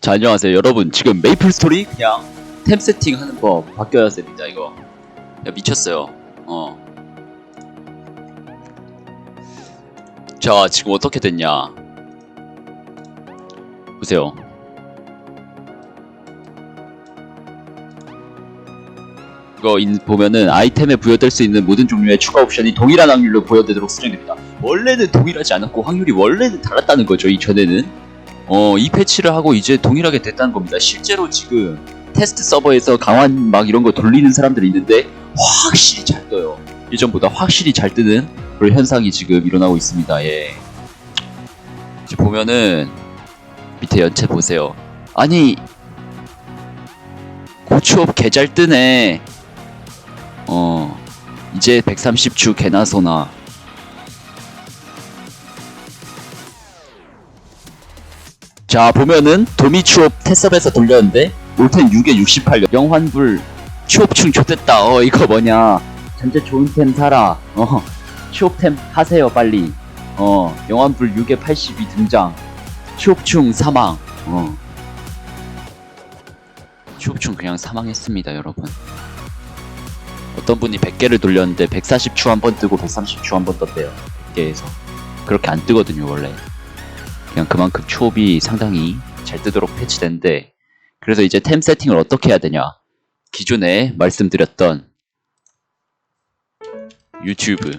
자 안녕하세요. 여러분 지금 메이플 스토리 그냥 템 세팅 하는 법 바뀌어야 됩니다 이거. 야 미쳤어요. 어. 자 지금 어떻게 됐냐? 보세요. 이거 인, 보면은 아이템에 부여될 수 있는 모든 종류의 추가 옵션이 동일한 확률로 부여되도록 수정됩니다. 원래는 동일하지 않았고 확률이 원래는 달랐다는 거죠 이전에는 어, 이 패치를 하고 이제 동일하게 됐다는 겁니다. 실제로 지금 테스트 서버에서 강한 막 이런 거 돌리는 사람들이 있는데 확실히 잘 떠요. 예전보다 확실히 잘 뜨는 그런 현상이 지금 일어나고 있습니다. 예. 이제 보면은 밑에 연체 보세요. 아니 고추업 개 잘 뜨네. 어 이제 130주 개나 소나 자 보면은 도미 추업 테스업에서 돌렸는데 올텐 6에 68 영환불 추업충 좋댔다. 어 이거 뭐냐. 전체 좋은 템 사라. 어 추업템 하세요 빨리. 어 영환불 6에 82 등장. 추업충 사망. 어. 추업충 그냥 사망했습니다 여러분. 어떤 분이 100개를 돌렸는데 140추 한 번 뜨고 130추 한 번 떴대요. 100개에서. 그렇게 안 뜨거든요 원래 그냥 그만큼 추업이 상당히 잘 뜨도록 패치된데 그래서 이제 템 세팅을 어떻게 해야 되냐? 기존에 말씀드렸던 유튜브.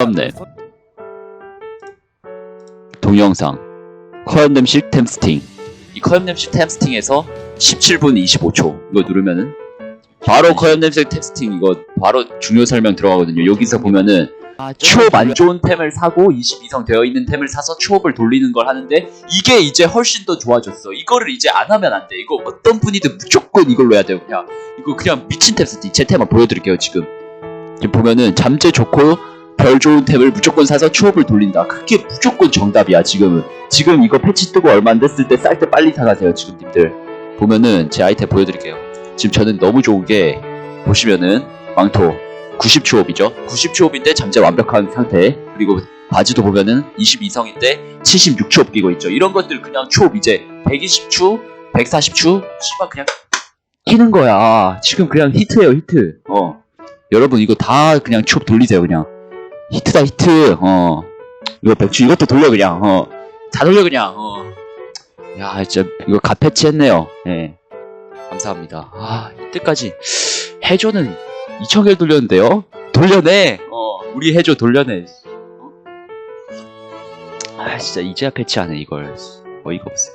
썸네 동영상. 커연냄식 템스팅. 이 커연냄식 템스팅에서 17분 25초 이거 누르면은 바로 커연냄식 템스팅 이거 바로 중요 설명 들어가거든요. 여기서 보면은 추업 안 좋은 템을 사고 22성 되어 있는 템을 사서 추업을 돌리는 걸 하는데 이게 이제 훨씬 더 좋아졌어. 이거를 이제 안 하면 안 돼. 이거 어떤 분이든 무조건 이걸로 해야 돼요. 그냥 이거 그냥 미친 템 세팅. 제 템만 보여드릴게요 지금. 지금 보면은 잠재 좋고 별 좋은 템을 무조건 사서 추업을 돌린다. 그게 무조건 정답이야 지금은. 지금 이거 패치 뜨고 얼마 안 됐을 때 쌀 때 빨리 사가세요 지금 님들. 보면은 제 아이템 보여드릴게요. 지금 저는 너무 좋은 게 보시면은 망토 90초업이죠. 90초업인데 잠재 완벽한 상태. 그리고 바지도 보면은 22성인데 76초업 끼고 있죠. 이런 것들 그냥 초업 이제 120추, 140추, 씨발 그냥 끼는 거야. 지금 그냥 히트예요, 히트. 어. 여러분 이거 다 그냥 초업 돌리세요, 그냥. 히트다, 히트. 어. 이거 100추 이것도 돌려 그냥. 어. 다 돌려 그냥. 어. 야, 진짜 이거 갓 패치 했네요. 예. 감사합니다. 아, 이때까지 해줘는 2,000개 돌렸는데요? 돌려내! 어, 우리 해줘, 돌려내. 어? 아, 진짜 이제야 패치하네, 이걸. 어이가 없어.